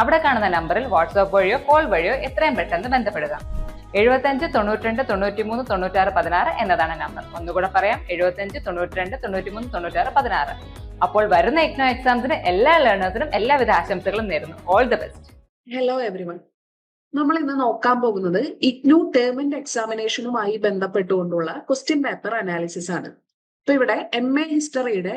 അവിടെ കാണുന്ന നമ്പറിൽ വാട്സ്ആപ്പ് വഴിയോ കോൾ വഴിയോ എത്രയും പെട്ടെന്ന് ബന്ധപ്പെടുക. എഴുപത്തഞ്ച് തൊണ്ണൂറ്റിരണ്ട് തൊണ്ണൂറ്റിമൂന്ന് തൊണ്ണൂറ്റാറ് പതിനാറ് എന്നതാണ് നമ്പർ. ഒന്നുകൂടെ പറയാം എഴുപത്തഞ്ച് തൊണ്ണൂറ്റിരണ്ട് തൊണ്ണൂറ്റിമൂന്ന് തൊണ്ണൂറ്റാറ് പതിനാറ്. അപ്പോൾ വരുന്ന എക്നോ എക്സാംസിന് എല്ലാ ലേണേഴ്സിനും എല്ലാവിധ ആശംസകളും നേരുന്നു. All the best hello everyone നമ്മൾ ഇന്ന് നോക്കാൻ പോകുന്നത് ഇഗ്നു ടേം ആൻഡ് എക്സാമിനേഷനുമായി ബന്ധപ്പെട്ടുകൊണ്ടുള്ള ക്വസ്റ്റ്യൻ പേപ്പർ അനാലിസിസ് ആണ്. ഇപ്പൊ ഇവിടെ എം എ ഹിസ്റ്ററിയുടെ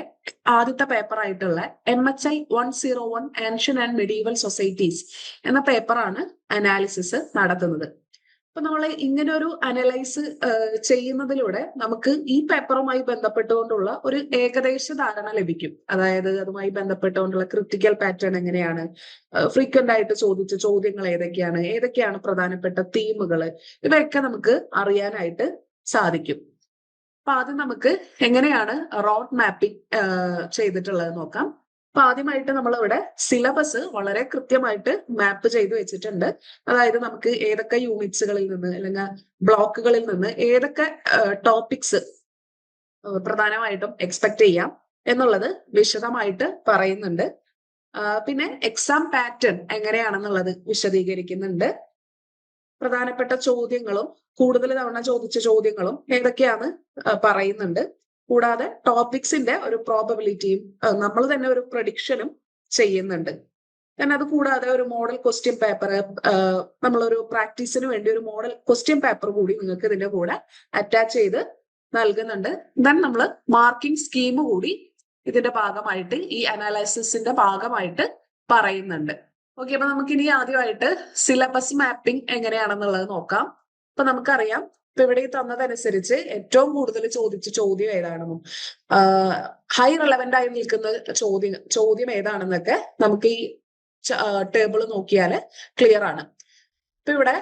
ആദ്യത്തെ പേപ്പർ ആയിട്ടുള്ള M H I one zero one ancient and medieval societies എന്ന പേപ്പറാണ് അനാലിസിസ് നടത്തുന്നത്. അപ്പൊ നമ്മൾ ഇങ്ങനെ ഒരു അനലൈസ് ചെയ്യുന്നതിലൂടെ നമുക്ക് ഈ പേപ്പറുമായി ബന്ധപ്പെട്ടുകൊണ്ടുള്ള ഒരു ഏകദേശ ധാരണ ലഭിക്കും. അതായത് അതുമായി ബന്ധപ്പെട്ടുകൊണ്ടുള്ള ക്രിട്ടിക്കൽ പാറ്റേൺ എങ്ങനെയാണ്? ഫ്രീക്വന്റ് ആയിട്ട് ചോദിച്ച ചോദ്യങ്ങൾ ഏതൊക്കെയാണ്? ഏതൊക്കെയാണ് പ്രധാനപ്പെട്ട തീമുകൾ ഇവയൊക്കെ നമുക്ക് അറിയാനായിട്ട് സാധിക്കും. അപ്പൊ ആദ്യം നമുക്ക് എങ്ങനെയാണ് റോഡ് മാപ്പിംഗ് ചെയ്തിട്ടുള്ളത് നോക്കാം. അപ്പൊ ആദ്യമായിട്ട് നമ്മൾ ഇവിടെ സിലബസ് വളരെ കൃത്യമായിട്ട് മാപ്പ് ചെയ്തു വെച്ചിട്ടുണ്ട്. അതായത് നമുക്ക് ഏതൊക്കെ യൂണിറ്റ്സുകളിൽ നിന്ന് അല്ലെങ്കിൽ ബ്ലോക്കുകളിൽ നിന്ന് ഏതൊക്കെ ടോപ്പിക്സ് പ്രധാനമായിട്ടും എക്സ്പെക്ട് ചെയ്യാം എന്നുള്ളത് വിശദമായിട്ട് പറയുന്നുണ്ട്. പിന്നെ എക്സാം പാറ്റേൺ എങ്ങനെയാണെന്നുള്ളത് വിശദീകരിക്കുന്നുണ്ട്. പ്രധാനപ്പെട്ട ചോദ്യങ്ങളും കൂടുതൽ തവണ ചോദിച്ച ചോദ്യങ്ങളും ഏതൊക്കെയാണ് പറയുന്നുണ്ട്. കൂടാതെ ടോപ്പിക്സിന്റെ ഒരു പ്രോബബിലിറ്റിയും നമ്മൾ തന്നെ ഒരു പ്രഡിക്ഷനും ചെയ്യുന്നുണ്ട്. then അത് കൂടാതെ ഒരു മോഡൽ ക്വസ്റ്റ്യൻ പേപ്പർ നമ്മളൊരു പ്രാക്ടീസിന് വേണ്ടി ഒരു മോഡൽ ക്വസ്റ്റ്യൻ പേപ്പർ കൂടി നിങ്ങൾക്ക് ഇതിന്റെ കൂടെ അറ്റാച്ച് ചെയ്ത് നൽകുന്നുണ്ട്. ദെൻ നമ്മൾ മാർക്കിംഗ് സ്കീം കൂടി ഇതിന്റെ ഭാഗമായിട്ട് ഈ അനാലിസിസിന്റെ ഭാഗമായിട്ട് പറയുന്നുണ്ട്. ഓക്കെ അപ്പൊ നമുക്ക് ഇനി ആദ്യമായിട്ട് സിലബസ് മാപ്പിംഗ് എങ്ങനെയാണെന്നുള്ളത് നോക്കാം. ഇപ്പൊ നമുക്കറിയാം ഇപ്പൊ ഇവിടെ തന്നതനുസരിച്ച് ഏറ്റവും കൂടുതൽ ചോദിച്ച ചോദ്യം ഏതാണെന്നും ഹൈ റിലവന്റ് ആയി നിൽക്കുന്ന ചോദ്യം ചോദ്യം ഏതാണെന്നൊക്കെ നമുക്ക് ഈ ടേബിൾ നോക്കിയാൽ ക്ലിയർ ആണ്. ഇപ്പൊ ഇവിടെ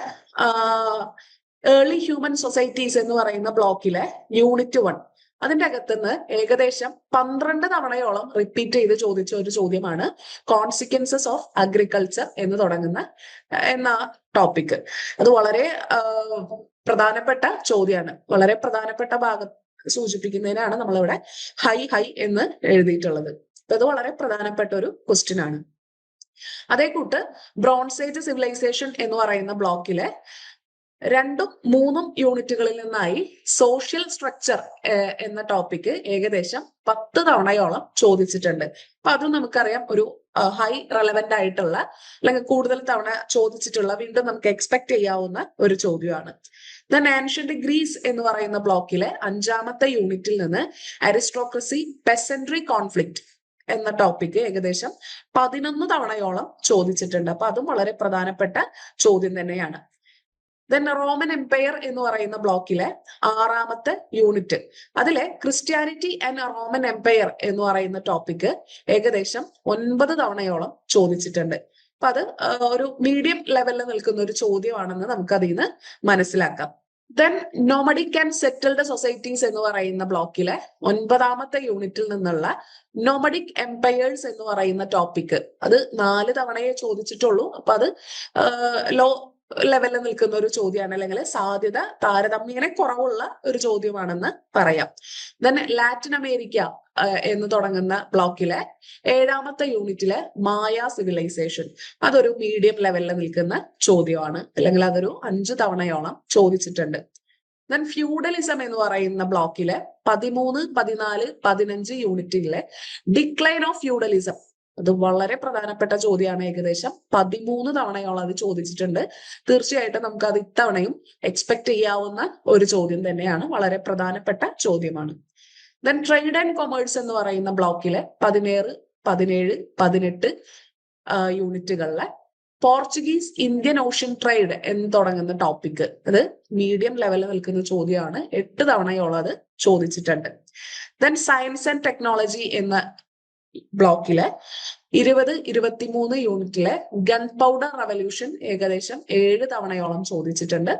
ഏർലി ഹ്യൂമൻ സൊസൈറ്റീസ് എന്ന് പറയുന്ന ബ്ലോക്കിലെ യൂണിറ്റ് വൺ അതിന്റെ അകത്തുനിന്ന് ഏകദേശം പന്ത്രണ്ട് തവണയോളം റിപ്പീറ്റ് ചെയ്ത് ചോദിച്ച ഒരു ചോദ്യമാണ് കോൺസിക്വൻസസ് ഓഫ് അഗ്രികൾച്ചർ എന്ന് തുടങ്ങുന്ന എന്ന ടോപ്പിക് അത് വളരെ പ്രധാനപ്പെട്ട ചോദ്യമാണ്. വളരെ പ്രധാനപ്പെട്ട ഭാഗം സൂചിപ്പിക്കുന്നതിനാണ് നമ്മളിവിടെ ഹൈ ഹൈ എന്ന് എഴുതിയിട്ടുള്ളത്. ഇത് വളരെ പ്രധാനപ്പെട്ട ഒരു ക്വസ്റ്റ്യൻ ആണ്. അതേ കൂട്ട് ബ്രോൺസേജ് സിവിലൈസേഷൻ എന്ന് പറയുന്ന ബ്ലോക്കിലെ രണ്ടും മൂന്നും യൂണിറ്റുകളിൽ നിന്നായി സോഷ്യൽ സ്ട്രക്ചർ എന്ന ടോപ്പിക് ഏകദേശം പത്ത് തവണയോളം ചോദിച്ചിട്ടുണ്ട്. അപ്പൊ അത് നമുക്കറിയാം ഒരു ഹൈ റെലവെന്റ് ആയിട്ടുള്ള അല്ലെങ്കിൽ കൂടുതൽ തവണ ചോദിച്ചിട്ടുള്ള വീണ്ടും നമുക്ക് എക്സ്പെക്ട് ചെയ്യാവുന്ന ഒരു ചോദ്യമാണ്. ദൻ ആൻഷ്യന്റ് ഗ്രീസ് എന്ന് പറയുന്ന ബ്ലോക്കിലെ അഞ്ചാമത്തെ യൂണിറ്റിൽ നിന്ന് അരിസ്ട്രോക്രസി പെസൻട്രി കോൺഫ്ലിക്ട് എന്ന ടോപ്പിക് ഏകദേശം പതിനൊന്ന് തവണയോളം ചോദിച്ചിട്ടുണ്ട്. അപ്പൊ അതും വളരെ പ്രധാനപ്പെട്ട ചോദ്യം തന്നെയാണ്. ദെൻ റോമൻ എംപയർ എന്ന് പറയുന്ന ബ്ലോക്കിലെ ആറാമത്തെ യൂണിറ്റ് അതിലെ ക്രിസ്ത്യാനിറ്റി ആൻഡ് റോമൻ എംപയർ എന്ന് പറയുന്ന ടോപ്പിക് ഏകദേശം ഒൻപത് തവണയോളം ചോദിച്ചിട്ടുണ്ട്. അപ്പൊ അത് ഒരു മീഡിയം ലെവലിൽ നിൽക്കുന്ന ഒരു ചോദ്യമാണെന്ന് നമുക്ക് അതിൽ നിന്ന് മനസ്സിലാക്കാം. Then nomadic and settled societies എന്ന് പറയുന്ന ബ്ലോക്കിലെ ഒൻപതാമത്തെ യൂണിറ്റിൽ നിന്നുള്ള നോമഡിക് എംപയേഴ്സ് എന്ന് പറയുന്ന ടോപ്പിക് അത് നാല് തവണയെ ചോദിച്ചിട്ടുള്ളൂ. അപ്പൊ അത് ലോ ലെവലിൽ നിൽക്കുന്ന ഒരു ചോദ്യമാണ് അല്ലെങ്കിൽ സാധ്യത താരതമ്യേന കുറവുള്ള ഒരു ചോദ്യമാണെന്ന് പറയാം. ദെൻ ലാറ്റിൻ അമേരിക്ക എന്ന് തുടങ്ങുന്ന ബ്ലോക്കിലെ ഏഴാമത്തെ യൂണിറ്റിലെ മായ സിവിലൈസേഷൻ അതൊരു മീഡിയം ലെവലിൽ നിൽക്കുന്ന ചോദ്യമാണ്. അല്ലെങ്കിൽ അതൊരു അഞ്ച് തവണയോളം ചോദിച്ചിട്ടുണ്ട്. ദെൻ ഫ്യൂഡലിസം എന്ന് പറയുന്ന ബ്ലോക്കിലെ പതിമൂന്ന് പതിനാല് പതിനഞ്ച് യൂണിറ്റിലെ ഡിക്ലൈൻ ഓഫ് ഫ്യൂഡലിസം അത് വളരെ പ്രധാനപ്പെട്ട ചോദ്യമാണ് ഏകദേശം. പതിമൂന്ന് തവണയോളം അത് ചോദിച്ചിട്ടുണ്ട്. തീർച്ചയായിട്ടും നമുക്ക് അത് ഇത്തവണയും എക്സ്പെക്ട് ചെയ്യാവുന്ന ഒരു ചോദ്യം തന്നെയാണ്. വളരെ പ്രധാനപ്പെട്ട ചോദ്യമാണ്. ദെൻ ട്രേഡ് ആൻഡ് കൊമേഴ്സ് എന്ന് പറയുന്ന ബ്ലോക്കിലെ പതിനേഴ് പതിനേഴ് പതിനെട്ട് യൂണിറ്റുകളിലെ പോർച്ചുഗീസ് ഇന്ത്യൻ ഓഷ്യൻ ട്രേഡ് എന്ന് തുടങ്ങുന്ന ടോപ്പിക് അത് മീഡിയം ലെവലിൽ നിൽക്കുന്ന ചോദ്യമാണ്. എട്ട് തവണയോളം അത് ചോദിച്ചിട്ടുണ്ട്. ദെൻ സയൻസ് ആൻഡ് ടെക്നോളജി എന്ന ബ്ലോക്കിലെ. ഇരുപത് ഇരുപത്തിമൂന്ന് യൂണിറ്റിലെ ഗൺ പൗഡർ റവല്യൂഷൻ ഏകദേശം ഏഴ് തവണയോളം ചോദിച്ചിട്ടുണ്ട്.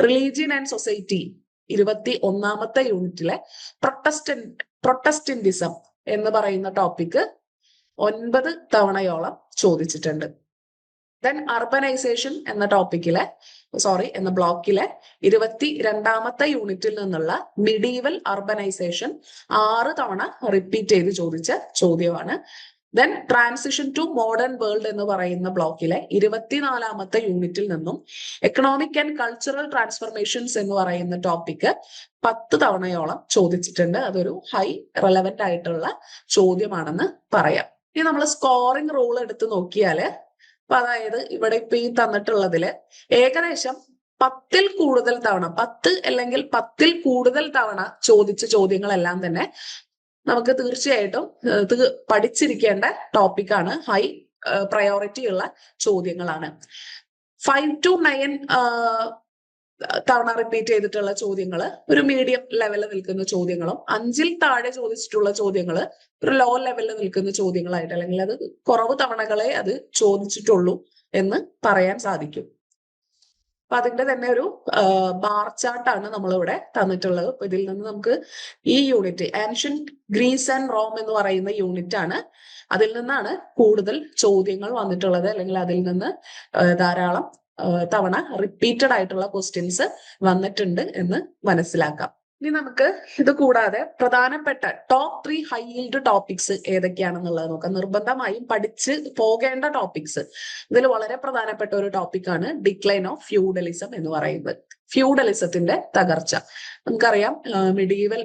റിലീജിയൻ ആൻഡ് സൊസൈറ്റി ഇരുപത്തി ഒന്നാമത്തെ യൂണിറ്റിലെ പ്രൊട്ടസ്റ്റൻ പ്രൊട്ടസ്റ്റന്റിസം എന്ന് പറയുന്ന ടോപ്പിക്ക് ഒൻപത് തവണയോളം ചോദിച്ചിട്ടുണ്ട്. ദെൻ അർബനൈസേഷൻ എന്ന ടോപ്പിക്കിലെ സോറി എന്ന ബ്ലോക്കിലെ ഇരുപത്തി രണ്ടാമത്തെ യൂണിറ്റിൽ നിന്നുള്ള മിഡീവൽ അർബനൈസേഷൻ ആറ് തവണ റിപ്പീറ്റ് ചെയ്ത് ചോദിച്ച ചോദ്യമാണ്. Then transition to modern world എന്ന് പറയുന്ന ബ്ലോക്കിലെ ഇരുപത്തിനാലാമത്തെ യൂണിറ്റിൽ നിന്നും എക്കണോമിക് ആൻഡ് കൾച്ചറൽ ട്രാൻസ്ഫർമേഷൻസ് എന്ന് പറയുന്ന ടോപ്പിക് പത്ത് തവണയോളം ചോദിച്ചിട്ടുണ്ട്. അതൊരു ഹൈ റെലവെന്റ് ആയിട്ടുള്ള ചോദ്യമാണെന്ന് പറയാം. ഇനി നമ്മൾ സ്കോറിംഗ് റൂൾ എടുത്ത് നോക്കിയാൽ അപ്പൊ അതായത് ഇവിടെ ഇപ്പൊ ഈ തന്നിട്ടുള്ളതിൽ ഏകദേശം പത്തിൽ കൂടുതൽ തവണ പത്ത് അല്ലെങ്കിൽ പത്തിൽ കൂടുതൽ തവണ ചോദിച്ച ചോദ്യങ്ങളെല്ലാം തന്നെ നമുക്ക് തീർച്ചയായിട്ടും പഠിച്ചിരിക്കേണ്ട ടോപ്പിക്കാണ് ഹൈ പ്രയോറിറ്റി ഉള്ള ചോദ്യങ്ങളാണ്. ഫൈവ് ടു നയൻ തവണ റിപ്പീറ്റ് ചെയ്തിട്ടുള്ള ചോദ്യങ്ങൾ ഒരു മീഡിയം ലെവലിൽ നിൽക്കുന്ന ചോദ്യങ്ങളും അഞ്ചിൽ താഴെ ചോദിച്ചിട്ടുള്ള ചോദ്യങ്ങൾ ഒരു ലോ ലെവലിൽ നിൽക്കുന്ന ചോദ്യങ്ങളായിട്ട് അല്ലെങ്കിൽ അത് കുറവ് തവണകളെ അത് ചോദിച്ചിട്ടുള്ളൂ എന്ന് പറയാൻ സാധിക്കും. അപ്പൊ അതിന്റെ തന്നെ ഒരു ബാർ ചാർട്ടാണ് നമ്മളിവിടെ തന്നിട്ടുള്ളത്. അപ്പൊ ഇതിൽ നിന്ന് നമുക്ക് ഈ unit ancient Greece and Rome എന്ന് പറയുന്ന യൂണിറ്റ് ആണ്. അതിൽ നിന്നാണ് കൂടുതൽ ചോദ്യങ്ങൾ വന്നിട്ടുള്ളത്. അല്ലെങ്കിൽ അതിൽ നിന്ന് ധാരാളം തവണ റിപ്പീറ്റഡ് ആയിട്ടുള്ള ക്വസ്റ്റ്യൻസ് വന്നിട്ടുണ്ട് എന്ന് മനസ്സിലാക്കാം. ഇനി നമുക്ക് ഇത് കൂടാതെ പ്രധാനപ്പെട്ട top three high yield topics ഏതൊക്കെയാണെന്നുള്ളത് നോക്കാം. നിർബന്ധമായും പഠിച്ച് പോകേണ്ട ടോപ്പിക്സ് ഇതിൽ വളരെ പ്രധാനപ്പെട്ട ഒരു ടോപ്പിക്കാണ് ഡിക്ലൈൻ ഓഫ് ഫ്യൂഡലിസം എന്ന് പറയുന്നത്. ഫ്യൂഡലിസത്തിന്റെ തകർച്ച. നമുക്കറിയാം മിഡീവൽ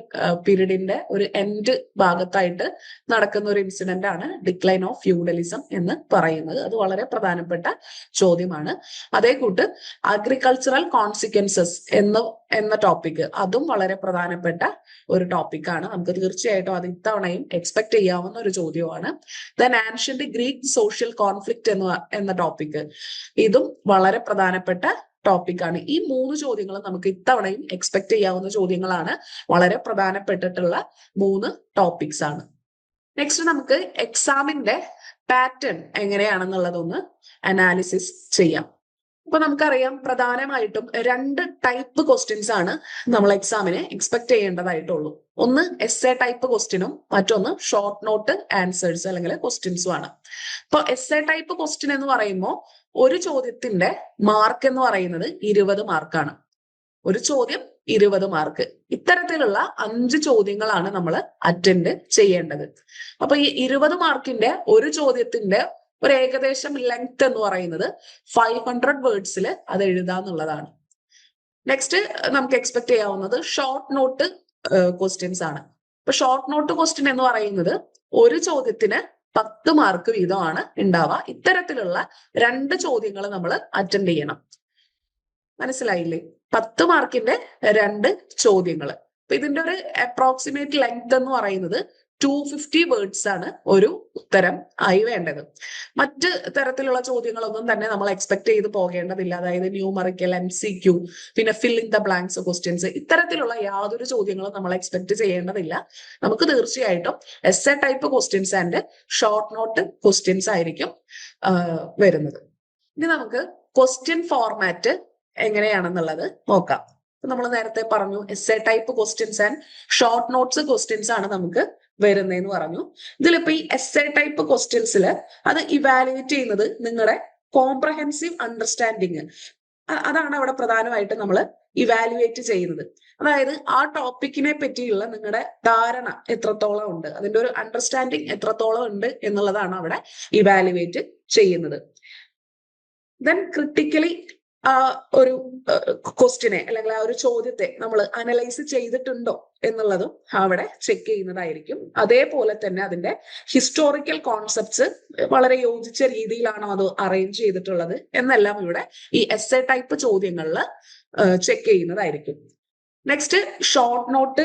പീരീഡിന്റെ ഒരു എൻഡ് ഭാഗത്തായിട്ട് നടക്കുന്ന ഒരു ഇൻസിഡന്റ് ആണ് ഡിക്ലൈൻ ഓഫ് ഫ്യൂഡലിസം എന്ന് പറയുന്നത്. അത് വളരെ പ്രധാനപ്പെട്ട ചോദ്യമാണ്. അതേ കൂട്ട് അഗ്രികൾച്ചറൽ കോൺസിക്വൻസസ് എന്ന എന്ന ടോപ്പിക് അതും വളരെ പ്രധാനപ്പെട്ട ഒരു ടോപ്പിക്കാണ് നമുക്ക് തീർച്ചയായിട്ടും അത് ഇത്തവണയും എക്സ്പെക്ട് ചെയ്യാവുന്ന ഒരു ചോദ്യമാണ് then ancient Greek social conflict എന്ന എന്ന ടോപ്പിക് ഇതും വളരെ പ്രധാനപ്പെട്ട ടോപ്പിക്കാണ് ഈ മൂന്ന് ചോദ്യങ്ങളും നമുക്ക് ഇത്തവണയും എക്സ്പെക്ട് ചെയ്യാവുന്ന ചോദ്യങ്ങളാണ്. വളരെ പ്രധാനപ്പെട്ടിട്ടുള്ള മൂന്ന് ടോപ്പിക്സ് ആണ്. നെക്സ്റ്റ് നമുക്ക് എക്സാമിന്റെ പാറ്റേൺ എങ്ങനെയാണെന്നുള്ളതൊന്ന് അനാലിസിസ് ചെയ്യാം. അപ്പൊ നമുക്കറിയാം പ്രധാനമായിട്ടും രണ്ട് ടൈപ്പ് ക്വസ്റ്റ്യൻസ് ആണ് നമ്മൾ എക്സാമിനെ എക്സ്പെക്ട് ചെയ്യേണ്ടതായിട്ടുള്ളൂ. ഒന്ന് എസ് എ ടൈപ്പ് ക്വസ്റ്റ്യനും മറ്റൊന്ന് ഷോർട്ട് നോട്ട് ആൻസേഴ്സ് അല്ലെങ്കിൽ ക്വസ്റ്റ്യൻസും ആണ്. അപ്പൊ എസ് എ ടൈപ്പ് ക്വസ്റ്റ്യൻ എന്ന് പറയുമ്പോൾ ഒരു ചോദ്യത്തിന്റെ മാർക്ക് എന്ന് പറയുന്നത് ഇരുപത് മാർക്കാണ് ഒരു ചോദ്യം ഇരുപത് മാർക്ക് ഇത്തരത്തിലുള്ള അഞ്ച് ചോദ്യങ്ങളാണ് നമ്മൾ അറ്റൻഡ് ചെയ്യേണ്ടത്. അപ്പൊ ഈ ഇരുപത് മാർക്കിന്റെ ഒരു ചോദ്യത്തിന്റെ ഒരു ഏകദേശം ലെങ്ത് എന്ന് പറയുന്നത് ഫൈവ് ഹൺഡ്രഡ് വേർഡ്സിൽ അത് എഴുതാന്നുള്ളതാണ് നെക്സ്റ്റ് നമുക്ക് എക്സ്പെക്ട് ചെയ്യാവുന്നത് ഷോർട്ട് നോട്ട് ക്വസ്റ്റ്യൻസ് ആണ്. ഇപ്പൊ ഷോർട്ട് നോട്ട് ക്വസ്റ്റ്യൻ എന്ന് പറയുന്നത് ഒരു ചോദ്യത്തിന് പത്ത് മാർക്ക് വീതമാണ് ഉണ്ടാവുക ഇത്തരത്തിലുള്ള രണ്ട് ചോദ്യങ്ങൾ നമ്മൾ അറ്റൻഡ് ചെയ്യണം. മനസ്സിലായില്ലേ? പത്ത് മാർക്കിന്റെ രണ്ട് ചോദ്യങ്ങൾ അപ്പൊ ഇതിന്റെ ഒരു അപ്രോക്സിമേറ്റ് ലെങ്ത് എന്ന് പറയുന്നത് ടു ഫിഫ്റ്റി വേർഡ്സ് ആണ് ഒരു ഉത്തരം ആയി വേണ്ടത്. മറ്റ് തരത്തിലുള്ള ചോദ്യങ്ങളൊന്നും തന്നെ നമ്മൾ എക്സ്പെക്ട് ചെയ്ത് പോകേണ്ടതില്ല. അതായത് ന്യൂമറിക്കൽ എം സി ക്യൂ പിന്നെ fill in the blanks questions ഇത്തരത്തിലുള്ള യാതൊരു ചോദ്യങ്ങളും നമ്മൾ എക്സ്പെക്ട് ചെയ്യേണ്ടതില്ല. നമുക്ക് തീർച്ചയായിട്ടും S A type questions and short note questions ആയിരിക്കും വരുന്നത്. ഇനി നമുക്ക് ക്വസ്റ്റ്യൻ ഫോർമാറ്റ് എങ്ങനെയാണെന്നുള്ളത് നോക്കാം. നമ്മൾ നേരത്തെ പറഞ്ഞു S A type questions and short notes questions ആണ് നമുക്ക് വരുന്നതെന്ന് പറഞ്ഞു. ഇതിലിപ്പോ ഈ എസ് എ ടൈപ്പ് ക്വസ്റ്റ്യൻസിൽ അത് ഇവാലുവേറ്റ് ചെയ്യുന്നത് നിങ്ങളുടെ കോംപ്രഹെൻസീവ് അണ്ടർസ്റ്റാൻഡിങ് അതാണ് അവിടെ പ്രധാനമായിട്ട് നമ്മൾ ഇവാലുവേറ്റ് ചെയ്യുന്നത്. അതായത് ആ ടോപ്പിക്കിനെ പറ്റിയുള്ള നിങ്ങളുടെ ധാരണ എത്രത്തോളം ഉണ്ട് അതിന്റെ ഒരു അണ്ടർസ്റ്റാൻഡിങ് എത്രത്തോളം ഉണ്ട് എന്നുള്ളതാണ് അവിടെ ഇവാലുവേറ്റ് ചെയ്യുന്നത്. ദെൻ ക്രിട്ടിക്കലി ആ ഒരു ക്വസ്റ്റിനെ അല്ലെങ്കിൽ ആ ഒരു ചോദ്യത്തെ നമ്മൾ അനലൈസ് ചെയ്തിട്ടുണ്ടോ എന്നുള്ളതും അവിടെ ചെക്ക് ചെയ്യുന്നതായിരിക്കും. അതേപോലെ തന്നെ അതിന്റെ ഹിസ്റ്റോറിക്കൽ കോൺസെപ്റ്റ്സ് വളരെ യോജിച്ച രീതിയിലാണോ അത് അറേഞ്ച് ചെയ്തിട്ടുള്ളത് എന്നെല്ലാം ഇവിടെ ഈ എസ് എ ടൈപ്പ് ചോദ്യങ്ങളിൽ ചെക്ക് ചെയ്യുന്നതായിരിക്കും. നെക്സ്റ്റ് ഷോർട്ട് നോട്ട്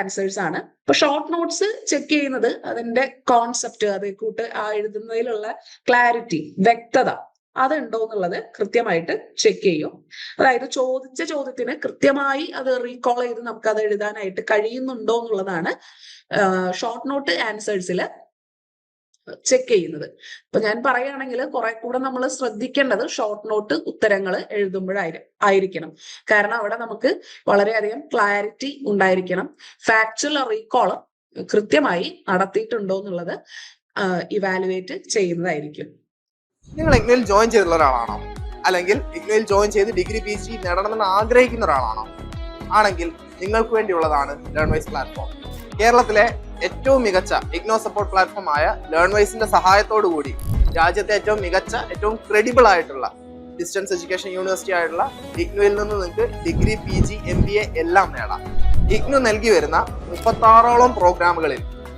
ആൻസേഴ്സ് ആണ്. ഇപ്പൊ ഷോർട്ട് നോട്ട്സ് ചെക്ക് ചെയ്യുന്നത് അതിന്റെ കോൺസെപ്റ്റ് അതേ കൂട്ട് ആ എഴുതുന്നതിലുള്ള ക്ലാരിറ്റി വ്യക്തത അതുണ്ടോ എന്നുള്ളത് കൃത്യമായിട്ട് ചെക്ക് ചെയ്യും. അതായത് ചോദിച്ച ചോദ്യത്തിന് കൃത്യമായി അത് റീകോൾ ചെയ്ത് നമുക്ക് അത് എഴുതാനായിട്ട് കഴിയുന്നുണ്ടോ എന്നുള്ളതാണ് ഷോർട്ട് നോട്ട് ആൻസേഴ്സിൽ ചെക്ക് ചെയ്യുന്നത്. ഇപ്പൊ ഞാൻ പറയുകയാണെങ്കിൽ കുറെ കൂടെ നമ്മൾ ശ്രദ്ധിക്കേണ്ടത് ഷോർട്ട് നോട്ട് ഉത്തരങ്ങൾ എഴുതുമ്പോഴായി ആയിരിക്കണം. കാരണം അവിടെ നമുക്ക് വളരെയധികം ക്ലാരിറ്റി ഉണ്ടായിരിക്കണം. ഫാക്ച്വൽ റീകോൾ കൃത്യമായി നടത്തിയിട്ടുണ്ടോ എന്നുള്ളത് ഇവാലുവേറ്റ് ചെയ്യുന്നതായിരിക്കും. നിങ്ങൾ ഇഗ്നോയിൽ ജോയിൻ ചെയ്തിട്ടുള്ള ഒരാളാണോ? അല്ലെങ്കിൽ ഇഗ്നോയിൽ ജോയിൻ ചെയ്ത് ഡിഗ്രി പി ജി നേടണമെന്ന് ആഗ്രഹിക്കുന്ന ഒരാളാണോ? ആണെങ്കിൽ നിങ്ങൾക്ക് വേണ്ടിയുള്ളതാണ് ലേൺവൈസ് പ്ലാറ്റ്ഫോം കേരളത്തിലെ ഏറ്റവും മികച്ച ഇഗ്നോ സപ്പോർട്ട് പ്ലാറ്റ്ഫോം ആയ ലേൺവൈസിന്റെ സഹായത്തോടു കൂടി രാജ്യത്തെ ഏറ്റവും മികച്ച ഏറ്റവും ക്രെഡിബിൾ ആയിട്ടുള്ള ഡിസ്റ്റൻസ് എഡ്യൂക്കേഷൻ യൂണിവേഴ്സിറ്റി ആയിട്ടുള്ള ഇഗ്നോയിൽ നിന്ന് നിങ്ങൾക്ക് degree P G M B A എല്ലാം നേടാം. ഇഗ്നു നൽകി വരുന്ന മുപ്പത്താറോളം പ്രോഗ്രാമുകളിൽ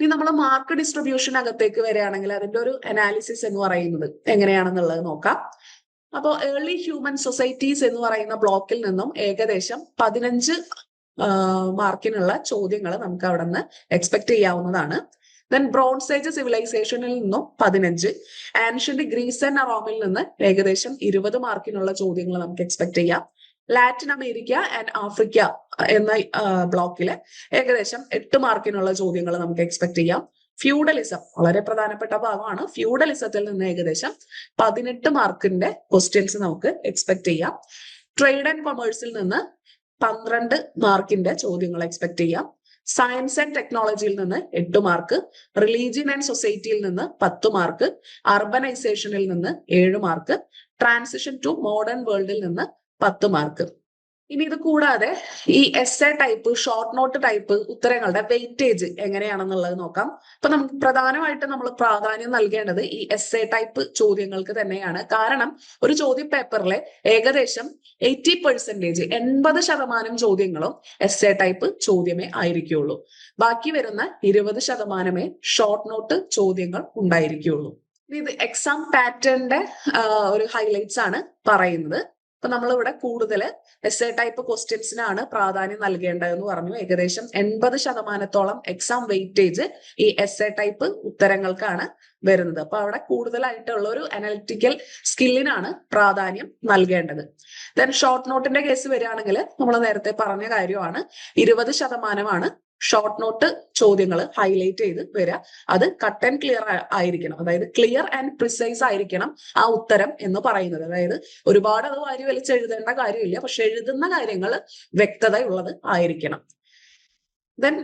ഇനി നമ്മൾ മാർക്ക് ഡിസ്ട്രിബ്യൂഷൻ അകത്തേക്ക് വരികയാണെങ്കിൽ അതിന്റെ ഒരു അനാലിസിസ് എന്ന് പറയുന്നത് എങ്ങനെയാണെന്നുള്ളത് നോക്കാം. അപ്പോൾ ഏർലി ഹ്യൂമൻ സൊസൈറ്റീസ് എന്ന് പറയുന്ന ബ്ലോക്കിൽ നിന്നും ഏകദേശം പതിനഞ്ച് മാർക്കിനുള്ള ചോദ്യങ്ങൾ നമുക്ക് അവിടെ നിന്ന് എക്സ്പെക്ട് ചെയ്യാവുന്നതാണ് ദെൻ ബ്രോൺസ് ഏജ് സിവിലൈസേഷനിൽ നിന്നും പതിനഞ്ച് ആൻഷ്യന്റ് ഗ്രീസ് ആൻഡ് അറോമിൽ നിന്ന് ഏകദേശം ഇരുപത് മാർക്കിനുള്ള ചോദ്യങ്ങൾ നമുക്ക് എക്സ്പെക്ട് ചെയ്യാം. ലാറ്റിൻ അമേരിക്ക ആൻഡ് ആഫ്രിക്ക എന്ന ബ്ലോക്കിൽ ഏകദേശം എട്ട് മാർക്കിനുള്ള ചോദ്യങ്ങൾ നമുക്ക് എക്സ്പെക്ട് ചെയ്യാം. ഫ്യൂഡലിസം വളരെ പ്രധാനപ്പെട്ട ഭാഗമാണ്. ഫ്യൂഡലിസത്തിൽ നിന്ന് ഏകദേശം പതിനെട്ട് മാർക്കിന്റെ ക്വസ്റ്റ്യൻസ് നമുക്ക് എക്സ്പെക്ട് ചെയ്യാം. ട്രേഡ് ആൻഡ് കൊമേഴ്സിൽ നിന്ന് പന്ത്രണ്ട് മാർക്കിന്റെ ചോദ്യങ്ങൾ എക്സ്പെക്ട് ചെയ്യാം. സയൻസ് ആൻഡ് ടെക്നോളജിയിൽ നിന്ന് എട്ട് മാർക്ക് റിലീജിയൻ ആൻഡ് സൊസൈറ്റിയിൽ നിന്ന് പത്ത് മാർക്ക് അർബനൈസേഷനിൽ നിന്ന് ഏഴ് മാർക്ക് ട്രാൻസിഷൻ ടു മോഡേൺ വേൾഡിൽ നിന്ന് പത്ത് മാർക്ക് ഇനി ഇത് കൂടാതെ ഈ S A type short note type ഉത്തരങ്ങളുടെ weightage എങ്ങനെയാണെന്നുള്ളത് നോക്കാം. അപ്പൊ നമുക്ക് പ്രധാനമായിട്ട് നമ്മൾ പ്രാധാന്യം നൽകേണ്ടത് ഈ എസ് എ ടൈപ്പ് ചോദ്യങ്ങൾക്ക് തന്നെയാണ്. കാരണം ഒരു ചോദ്യ പേപ്പറിലെ ഏകദേശം എയ്റ്റി പെർസെന്റേജ് എൺപത് ശതമാനം ചോദ്യങ്ങളും എസ് എ ടൈപ്പ് ചോദ്യമേ ആയിരിക്കുള്ളൂ. ബാക്കി വരുന്ന ഇരുപത് ശതമാനമേ ഷോർട്ട് നോട്ട് ചോദ്യങ്ങൾ ഉണ്ടായിരിക്കുള്ളൂ. ഇത് എക്സാം പാറ്റേണിന്റെ ഒരു ഹൈലൈറ്റ്സ് ആണ് പറയുന്നത്. അപ്പൊ നമ്മളിവിടെ കൂടുതൽ എസ് എ ടൈപ്പ് ക്വസ്റ്റ്യൻസിനാണ് പ്രാധാന്യം നൽകേണ്ടതെന്ന് പറഞ്ഞു. ഏകദേശം എൺപത് ശതമാനത്തോളം എക്സാം വെയിറ്റേജ് ഈ എസ് എ ടൈപ്പ് ഉത്തരങ്ങൾക്കാണ് വരുന്നത്. അപ്പൊ അവിടെ കൂടുതലായിട്ടുള്ള ഒരു അനലിറ്റിക്കൽ സ്കില്ലിനാണ് പ്രാധാന്യം നൽകേണ്ടത്. ദെൻ ഷോർട്ട് നോട്ടിന്റെ കേസ് വരികയാണെങ്കിൽ നമ്മൾ നേരത്തെ പറഞ്ഞ കാര്യമാണ്. ഇരുപത് ശതമാനമാണ് ഷോർട്ട് നോട്ട് ചോദ്യങ്ങൾ ഹൈലൈറ്റ് ചെയ്ത് വരിക അത് കട്ട് ആൻഡ് ക്ലിയർ ആയിരിക്കണം. അതായത് ക്ലിയർ ആൻഡ് പ്രിസൈസ് ആയിരിക്കണം ആ ഉത്തരം എന്ന് പറയുന്നത്. അതായത് ഒരുപാട് അത് വാരി വലിച്ച് എഴുതേണ്ട കാര്യമില്ല പക്ഷെ എഴുതുന്ന കാര്യങ്ങൾ വ്യക്തതയുള്ളത് ആയിരിക്കണം. ദെൻ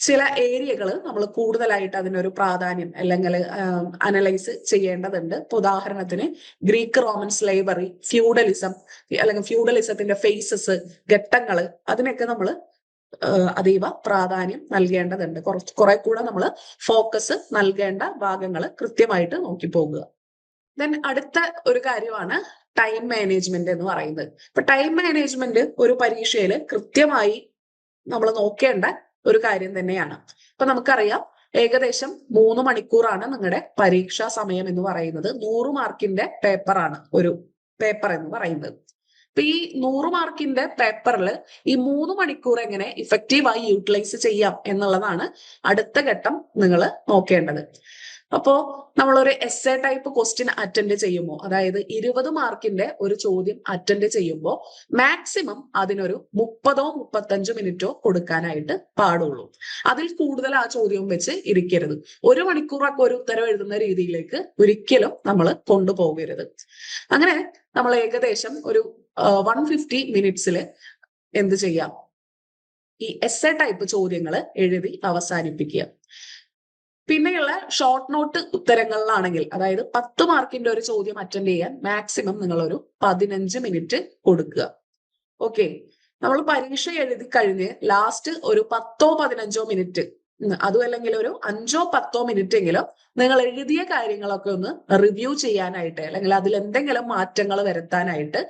ചില ഏരിയകൾ നമ്മൾ കൂടുതലായിട്ട് അതിനൊരു പ്രാധാന്യം അല്ലെങ്കിൽ അനലൈസ് ചെയ്യേണ്ടതുണ്ട്. ഉദാഹരണത്തിന് ഗ്രീക്ക് റോമൻ സ്ലേവറി ഫ്യൂഡലിസം അല്ലെങ്കിൽ ഫ്യൂഡലിസത്തിന്റെ ഫേസസ് ഘട്ടങ്ങൾ അതിനൊക്കെ നമ്മൾ അതീവ പ്രാധാന്യം നൽകേണ്ടതുണ്ട്. കുറച്ച് കുറെ കൂടെ നമ്മൾ ഫോക്കസ് നൽകേണ്ട ഭാഗങ്ങൾ കൃത്യമായിട്ട് നോക്കി പോകുക ദെൻ അടുത്ത ഒരു കാര്യമാണ് ടൈം മാനേജ്മെന്റ് എന്ന് പറയുന്നത്. ഇപ്പൊ ടൈം മാനേജ്മെന്റ് ഒരു പരീക്ഷയിൽ കൃത്യമായി നമ്മൾ നോക്കേണ്ട ഒരു കാര്യം തന്നെയാണ്. ഇപ്പൊ നമുക്കറിയാം ഏകദേശം മൂന്ന് മണിക്കൂറാണ് നിങ്ങളുടെ പരീക്ഷാ സമയം എന്ന് പറയുന്നത്. നൂറ് മാർക്കിന്റെ പേപ്പറാണ് ഒരു പേപ്പർ എന്ന് പറയുന്നത്. അപ്പൊ ഈ നൂറ് മാർക്കിന്റെ പേപ്പറിൽ ഈ മൂന്ന് മണിക്കൂർ എങ്ങനെ ഇഫക്റ്റീവായി യൂട്ടിലൈസ് ചെയ്യാം എന്നുള്ളതാണ് അടുത്ത ഘട്ടം നിങ്ങൾ നോക്കേണ്ടത്. അപ്പോ നമ്മളൊരു S A type question attend ചെയ്യുമ്പോൾ അതായത് ഇരുപത് മാർക്കിന്റെ ഒരു ചോദ്യം അറ്റൻഡ് ചെയ്യുമ്പോൾ മാക്സിമം അതിനൊരു മുപ്പതോ മുപ്പത്തഞ്ചോ മിനിറ്റോ കൊടുക്കാനായിട്ട് പാടുള്ളൂ. അതിൽ കൂടുതൽ ആ ചോദ്യവും വെച്ച് ഇരിക്കരുത്. ഒരു മണിക്കൂറൊക്കെ ഒരു ഉത്തരം എഴുതുന്ന രീതിയിലേക്ക് ഒരിക്കലും നമ്മൾ കൊണ്ടുപോകരുത്. അങ്ങനെ നമ്മൾ ഏകദേശം ഒരു വൺ ഫിഫ്റ്റി മിനിറ്റ്സിൽ എന്ത് ചെയ്യാം? ഈ എസ് എ ടൈപ്പ് ചോദ്യങ്ങൾ എഴുതി അവസാനിപ്പിക്കുക. പിന്നെയുള്ള ഷോർട്ട് നോട്ട് ഉത്തരങ്ങളിലാണെങ്കിൽ അതായത് പത്ത് മാർക്കിന്റെ ഒരു ചോദ്യം അറ്റൻഡ് ചെയ്യാൻ മാക്സിമം നിങ്ങൾ ഒരു പതിനഞ്ച് മിനിറ്റ് കൊടുക്കുക. ഓക്കെ നമ്മൾ പരീക്ഷ എഴുതി കഴിഞ്ഞ് ലാസ്റ്റ് ഒരു പത്തോ പതിനഞ്ചോ മിനിറ്റ് ഉം, അതും അല്ലെങ്കിൽ ഒരു അഞ്ചോ പത്തോ മിനിറ്റ് എങ്കിലും നിങ്ങൾ എഴുതിയ കാര്യങ്ങളൊക്കെ ഒന്ന് റിവ്യൂ ചെയ്യാനായിട്ട് അല്ലെങ്കിൽ അതിൽ എന്തെങ്കിലും മാറ്റങ്ങൾ വരുത്താനായിട്ട്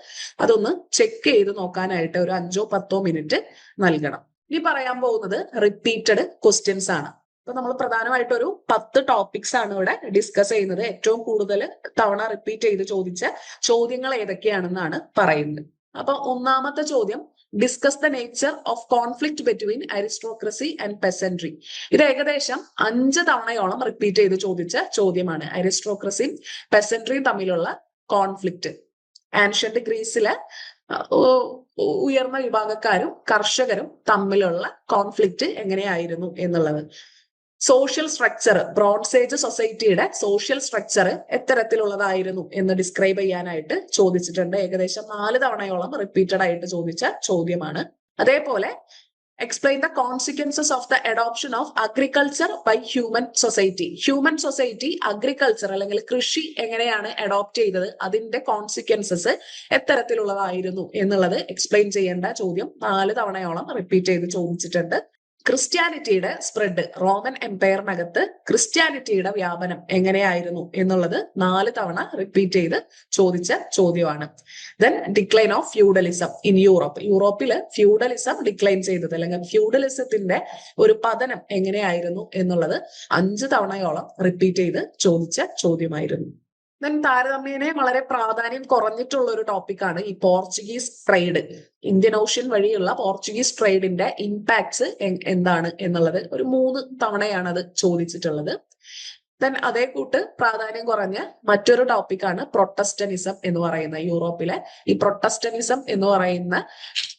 അതൊന്ന് ചെക്ക് ചെയ്ത് നോക്കാനായിട്ട് ഒരു അഞ്ചോ പത്തോ മിനിറ്റ് നൽകണം. ഇനി പറയാൻ പോകുന്നത് റിപ്പീറ്റഡ് ക്വസ്റ്റ്യൻസ് ആണ്. അപ്പൊ നമ്മൾ പ്രധാനമായിട്ട് ഒരു പത്ത് ടോപ്പിക്സ് ആണ് ഇവിടെ ഡിസ്കസ് ചെയ്യുന്നത്. ഏറ്റവും കൂടുതൽ തവണ റിപ്പീറ്റ് ചെയ്ത് ചോദിച്ച ചോദ്യങ്ങൾ ഏതൊക്കെയാണെന്നാണ് പറയുന്നത്. അപ്പൊ ഒന്നാമത്തെ ചോദ്യം discuss the nature of conflict between aristocracy and peasantry ഇത് ഏകദേശം അഞ്ച് തവണയോളം റിപ്പീറ്റ് ചെയ്ത് ചോദിച്ച ചോദ്യമാണ് അരിസ്റ്റോക്രസിയും പെസൻട്രിയും തമ്മിലുള്ള കോൺഫ്ലിക്റ്റ് ആൻഷ്യന്റ് ഗ്രീസിലെ ഉയർന്ന വിഭാഗക്കാരും കർഷകരും തമ്മിലുള്ള കോൺഫ്ലിക്റ്റ് എങ്ങനെയായിരുന്നു എന്നുള്ളത്. സോഷ്യൽ സ്ട്രക്ചർ ബ്രോൺസ് ഏജ് സൊസൈറ്റിയുടെ സോഷ്യൽ സ്ട്രക്ചർ എത്തരത്തിലുള്ളതായിരുന്നു എന്ന് ഡിസ്ക്രൈബ് ചെയ്യാനായിട്ട് ചോദിച്ചിട്ടുണ്ട്. ഏകദേശം നാല് തവണയോളം റിപ്പീറ്റഡ് ആയിട്ട് ചോദിച്ച ചോദ്യമാണ്. അതേപോലെ explain the consequences of the adoption of agriculture by human society human society agriculture അല്ലെങ്കിൽ കൃഷി എങ്ങനെയാണ് അഡോപ്റ്റ് ചെയ്തത് അതിന്റെ കോൺസിക്വൻസസ് എത്തരത്തിലുള്ളതായിരുന്നു എന്നുള്ളത് എക്സ്പ്ലെയിൻ ചെയ്യേണ്ട ചോദ്യം നാല് തവണയോളം റിപ്പീറ്റ് ചെയ്ത് ചോദിച്ചിട്ടുണ്ട്. ക്രിസ്ത്യാനിറ്റിയുടെ സ്പ്രെഡ് റോമൻ എംപയറിനകത്ത് ക്രിസ്ത്യാനിറ്റിയുടെ വ്യാപനം എങ്ങനെയായിരുന്നു എന്നുള്ളത് നാല് തവണ റിപ്പീറ്റ് ചെയ്ത് ചോദിച്ച ചോദ്യമാണ്. Then decline of feudalism in Europe യൂറോപ്പിൽ ഫ്യൂഡലിസം ഡിക്ലൈൻ ചെയ്തത് അല്ലെങ്കിൽ ഫ്യൂഡലിസത്തിന്റെ ഒരു പതനം എങ്ങനെയായിരുന്നു എന്നുള്ളത് അഞ്ച് തവണയോളം റിപ്പീറ്റ് ചെയ്ത് ചോദിച്ച ചോദ്യമായിരുന്നു. ദെൻ താരതമ്യേന വളരെ പ്രാധാന്യം കുറഞ്ഞിട്ടുള്ള ഒരു ടോപ്പിക്കാണ് ഈ പോർച്ചുഗീസ് ട്രേഡ് ഇന്ത്യൻ ഓഷ്യൻ വഴിയുള്ള പോർച്ചുഗീസ് ട്രേഡിന്റെ ഇമ്പാക്ട്സ് എന്താണ് എന്നുള്ളത് ഒരു മൂന്ന് തവണയാണ് അത് ചോദിച്ചിട്ടുള്ളത്. ദെൻ അതേ കൂട്ട് പ്രാധാന്യം കുറഞ്ഞ മറ്റൊരു ടോപ്പിക്കാണ് പ്രൊട്ടസ്റ്റനിസം എന്ന് പറയുന്ന യൂറോപ്പിലെ ഈ പ്രൊട്ടസ്റ്റനിസം എന്ന് പറയുന്ന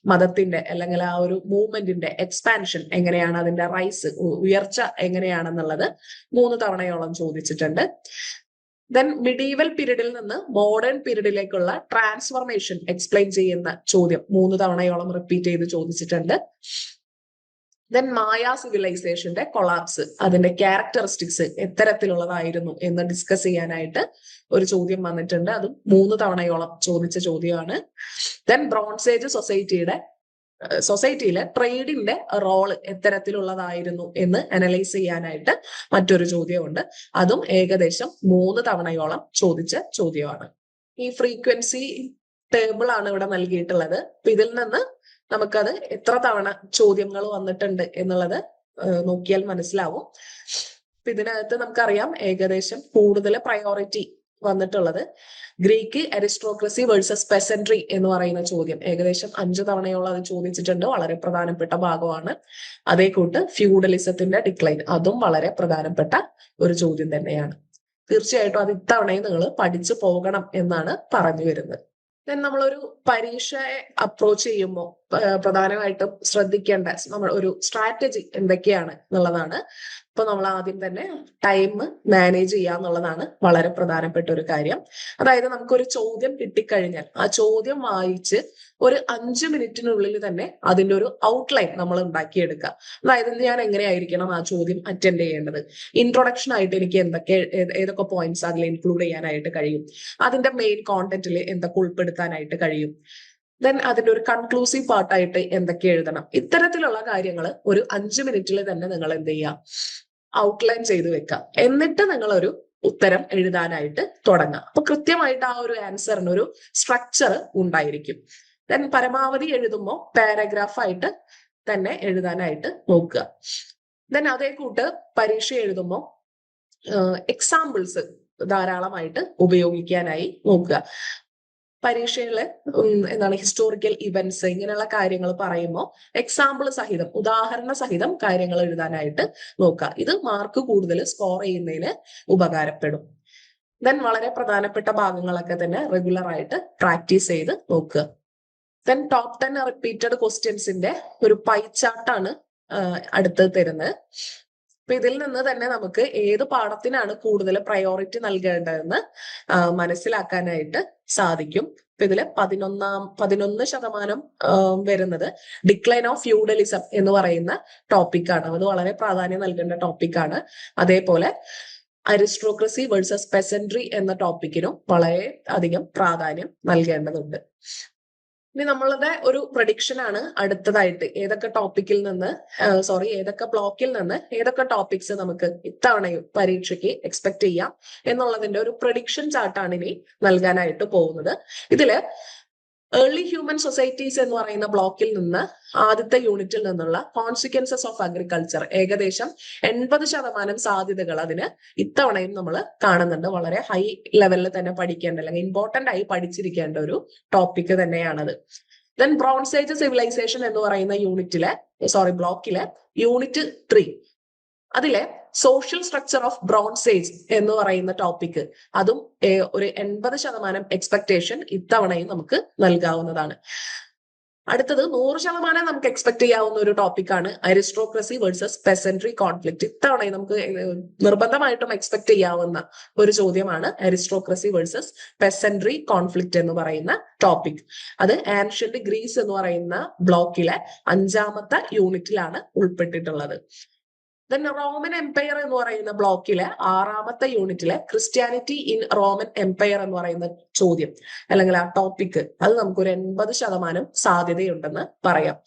മതത്തിന്റെ അല്ലെങ്കിൽ ആ ഒരു മൂവ്മെന്റിന്റെ എക്സ്പാൻഷൻ എങ്ങനെയാണ് അതിന്റെ റൈസ് ഉയർച്ച എങ്ങനെയാണെന്നുള്ളത് മൂന്ന് തവണയോളം ചോദിച്ചിട്ടുണ്ട്. ദെൻ മിഡീവൽ പീരീഡിൽ നിന്ന് മോഡേൺ പീരീഡിലേക്കുള്ള ട്രാൻസ്ഫോർമേഷൻ എക്സ്പ്ലെയിൻ ചെയ്യുന്ന ചോദ്യം. മൂന്ന് തവണയോളം റിപ്പീറ്റ് ചെയ്ത് ചോദിച്ചിട്ടുണ്ട്. ദെൻ മായ സിവിലൈസേഷന്റെ കൊളാപ്സ് അതിന്റെ ക്യാരക്ടറിസ്റ്റിക്സ് എത്തരത്തിലുള്ളതായിരുന്നു എന്ന് ഡിസ്കസ് ചെയ്യാനായിട്ട് ഒരു ചോദ്യം വന്നിട്ടുണ്ട്. അതും മൂന്ന് തവണയോളം ചോദിച്ച ചോദ്യമാണ്. ദെൻ ബ്രോൺസേജ് സൊസൈറ്റിയുടെ സൊസൈറ്റിയിലെ ട്രേഡിന്റെ റോൾ എത്തരത്തിലുള്ളതായിരുന്നു എന്ന് അനലൈസ് ചെയ്യാനായിട്ട് മറ്റൊരു ചോദ്യമുണ്ട്. അതും ഏകദേശം മൂന്ന് തവണയോളം ചോദിച്ച ചോദ്യമാണ്. ഈ ഫ്രീക്വൻസി ടേബിൾ ആണ് ഇവിടെ നൽകിയിട്ടുള്ളത്. അപ്പൊ ഇതിൽ നിന്ന് നമുക്കത് എത്ര തവണ ചോദ്യങ്ങൾ വന്നിട്ടുണ്ട് എന്നുള്ളത് നോക്കിയാൽ മനസ്സിലാവും. ഇതിനകത്ത് നമുക്കറിയാം ഏകദേശം കൂടുതൽ പ്രയോറിറ്റി വന്നിട്ടുള്ളത്. ഗ്രീക്ക് അരിസ്ട്രോക്രസി വേഴ്സസ് പെസൻട്രി എന്ന് പറയുന്ന ചോദ്യം. ഏകദേശം അഞ്ചു തവണയോളം അത് ചോദിച്ചിട്ടുണ്ട്. വളരെ പ്രധാനപ്പെട്ട ഭാഗമാണ്. അതേ കൂട്ട് ഫ്യൂഡലിസത്തിന്റെ ഡിക്ലൈൻ. അതും വളരെ പ്രധാനപ്പെട്ട ഒരു ചോദ്യം തന്നെയാണ്. തീർച്ചയായിട്ടും അത് ഇത്തവണയും നിങ്ങൾ പഠിച്ചു പോകണം എന്നാണ് പറഞ്ഞു വരുന്നത്. നമ്മളൊരു പരീക്ഷയെ അപ്രോച്ച് ചെയ്യുമ്പോൾ പ്രധാനമായിട്ടും ശ്രദ്ധിക്കേണ്ട നമ്മൾ ഒരു സ്ട്രാറ്റജി എന്തൊക്കെയാണ് എന്നുള്ളതാണ് ഇപ്പൊ നമ്മൾ ആദ്യം തന്നെ ടൈം മാനേജ് ചെയ്യുക എന്നുള്ളതാണ് വളരെ പ്രധാനപ്പെട്ട ഒരു കാര്യം. അതായത് നമുക്കൊരു ചോദ്യം കിട്ടിക്കഴിഞ്ഞാൽ ആ ചോദ്യം വായിച്ച് ഒരു അഞ്ച് മിനിറ്റിനുള്ളിൽ തന്നെ അതിന്റെ ഒരു ഔട്ട്ലൈൻ നമ്മൾ ഉണ്ടാക്കിയെടുക്കുക. അതായത് ഞാൻ എങ്ങനെയായിരിക്കണം ആ ചോദ്യം അറ്റൻഡ് ചെയ്യേണ്ടത്? ഇൻട്രൊഡക്ഷൻ ആയിട്ട് എനിക്ക് എന്തൊക്കെ ഏതൊക്കെ പോയിന്റ്സ് അതിൽ ഇൻക്ലൂഡ് ചെയ്യാനായിട്ട് കഴിയും? അതിന്റെ മെയിൻ കോണ്ടന്റിൽ എന്തൊക്കെ ഉൾപ്പെടുത്താനായിട്ട് കഴിയും? ദെൻ അതിന്റെ ഒരു കൺക്ലൂസീവ് പാർട്ടായിട്ട് എന്തൊക്കെ എഴുതണം? ഇത്തരത്തിലുള്ള കാര്യങ്ങൾ ഒരു അഞ്ച് മിനിറ്റിൽ തന്നെ നിങ്ങൾ എന്ത് ചെയ്യാം ഔട്ട്ലൈൻ ചെയ്ത് വെക്കാം. എന്നിട്ട് നിങ്ങൾ ഒരു ഉത്തരം എഴുതാനായിട്ട് തുടങ്ങാം. അപ്പൊ കൃത്യമായിട്ട് ആ ഒരു ആൻസറിന് ഒരു സ്ട്രക്ചർ ഉണ്ടായിരിക്കും. ദെൻ പരമാവധി എഴുതുമ്പോൾ പാരഗ്രാഫായിട്ട് തന്നെ എഴുതാനായിട്ട് നോക്കുക. ദെൻ അതേ കൂട്ട് പരീക്ഷ എഴുതുമ്പോൾ എക്സാമ്പിൾസ് ധാരാളമായിട്ട് ഉപയോഗിക്കാനായി നോക്കുക. പരീക്ഷയിൽ എന്താണ് ഹിസ്റ്റോറിക്കൽ ഇവന്റ്സ് ഇങ്ങനെയുള്ള കാര്യങ്ങൾ പറയുമ്പോൾ എക്സാമ്പിൾ സഹിതം ഉദാഹരണ സഹിതം കാര്യങ്ങൾ എഴുതാനായിട്ട് നോക്കുക. ഇത് മാർക്ക് കൂടുതൽ സ്കോർ ചെയ്യുന്നതിന് ഉപകാരപ്പെടും. ദെൻ വളരെ പ്രധാനപ്പെട്ട ഭാഗങ്ങളൊക്കെ തന്നെ റെഗുലർ ആയിട്ട് പ്രാക്ടീസ് ചെയ്ത് നോക്കുക. ദെൻ ടോപ്പ് ടെൻ റിപ്പീറ്റഡ് ക്വസ്റ്റ്യൻസിന്റെ ഒരു പൈ അടുത്ത് തരുന്നത്. അപ്പൊ ഇതിൽ നിന്ന് തന്നെ നമുക്ക് ഏത് പാഠത്തിനാണ് കൂടുതൽ പ്രയോറിറ്റി നൽകേണ്ടതെന്ന് മനസ്സിലാക്കാനായിട്ട് സാധിക്കും. ഇപ്പൊ ഇതിൽ പതിനൊന്നാം പതിനൊന്ന് ശതമാനം വരുന്നത് ഡിക്ലൈൻ ഓഫ് ഫ്യൂഡലിസം എന്ന് പറയുന്ന ടോപ്പിക്കാണ് അത് വളരെ പ്രാധാന്യം നൽകേണ്ട ടോപ്പിക്കാണ് അതേപോലെ അരിസ്ട്രോക്രസി വേഴ്സസ് പെസൻട്രി എന്ന ടോപ്പിക്കിനും വളരെ അധികം പ്രാധാന്യം നൽകേണ്ടതുണ്ട്. ഇനി നമ്മളുടെ ഒരു പ്രഡിക്ഷൻ ആണ് അടുത്തതായിട്ട്. ഏതൊക്കെ ടോപ്പിക്കിൽ നിന്ന് സോറി ഏതൊക്കെ ബ്ലോക്കിൽ നിന്ന് ഏതൊക്കെ ടോപ്പിക്സ് നമുക്ക് ഇത്തവണയും പരീക്ഷയ്ക്ക് എക്സ്പെക്ട് ചെയ്യാം എന്നുള്ളതിന്റെ ഒരു പ്രഡിക്ഷൻ ചാർട്ടാണ് ഇനി നൽകാനായിട്ട് പോകുന്നത്. ഇതിൽ ഏർലി ഹ്യൂമൻ സൊസൈറ്റീസ് എന്ന് പറയുന്ന ബ്ലോക്കിൽ നിന്ന് ആദ്യത്തെ യൂണിറ്റിൽ നിന്നുള്ള കോൺസിക്വൻസസ് ഓഫ് അഗ്രികൾച്ചർ ഏകദേശം എൺപത് ശതമാനം സാധ്യതകൾ അതിന് ഇത്തവണയും നമ്മൾ കാണുന്നുണ്ട്. വളരെ ഹൈ ലെവലിൽ തന്നെ പഠിക്കേണ്ട അല്ലെങ്കിൽ ഇമ്പോർട്ടന്റ് ആയി പഠിച്ചിരിക്കേണ്ട ഒരു ടോപ്പിക് തന്നെയാണത്. ദെൻ ബ്രോൺസ് ഏജ് സിവിലൈസേഷൻ എന്ന് പറയുന്ന യൂണിറ്റിലെ സോറി ബ്ലോക്കിലെ യൂണിറ്റ് ത്രീ അതിലെ social structure of bronze age എന്ന് പറയുന്ന ടോപ്പിക് അതും ഒരു എൺപത് ശതമാനം എക്സ്പെക്ടേഷൻ ഇത്തവണയും നമുക്ക് നൽകാവുന്നതാണ്. അടുത്തത് നൂറ് ശതമാനം നമുക്ക് എക്സ്പെക്ട് ചെയ്യാവുന്ന ഒരു ടോപ്പിക്കാണ് അരിസ്ട്രോക്രസി വേഴ്സസ് പെസൻട്രി കോൺഫ്ലിക്ട് ഇത്തവണയും നമുക്ക് നിർബന്ധമായിട്ടും എക്സ്പെക്ട് ചെയ്യാവുന്ന ഒരു ചോദ്യമാണ് അരിസ്ട്രോക്രസി വേഴ്സസ് പെസൻട്രി കോൺഫ്ലിക്ട് എന്ന് പറയുന്ന ടോപ്പിക് അത് ആൻഷ്യന്റ് ഗ്രീസ് എന്ന് പറയുന്ന ബ്ലോക്കിലെ അഞ്ചാമത്തെ യൂണിറ്റിലാണ് ഉൾപ്പെട്ടിട്ടുള്ളത്. ദെൻ റോമൻ എംപയർ എന്ന് പറയുന്ന ബ്ലോക്കിലെ ആറാമത്തെ യൂണിറ്റിലെ ക്രിസ്ത്യാനിറ്റി ഇൻ റോമൻ എംപയർ എന്ന് പറയുന്ന ചോദ്യം അല്ലെങ്കിൽ ആ ടോപ്പിക് അത് നമുക്കൊരു എൺപത് ശതമാനം സാധ്യതയുണ്ടെന്ന് പറയാം.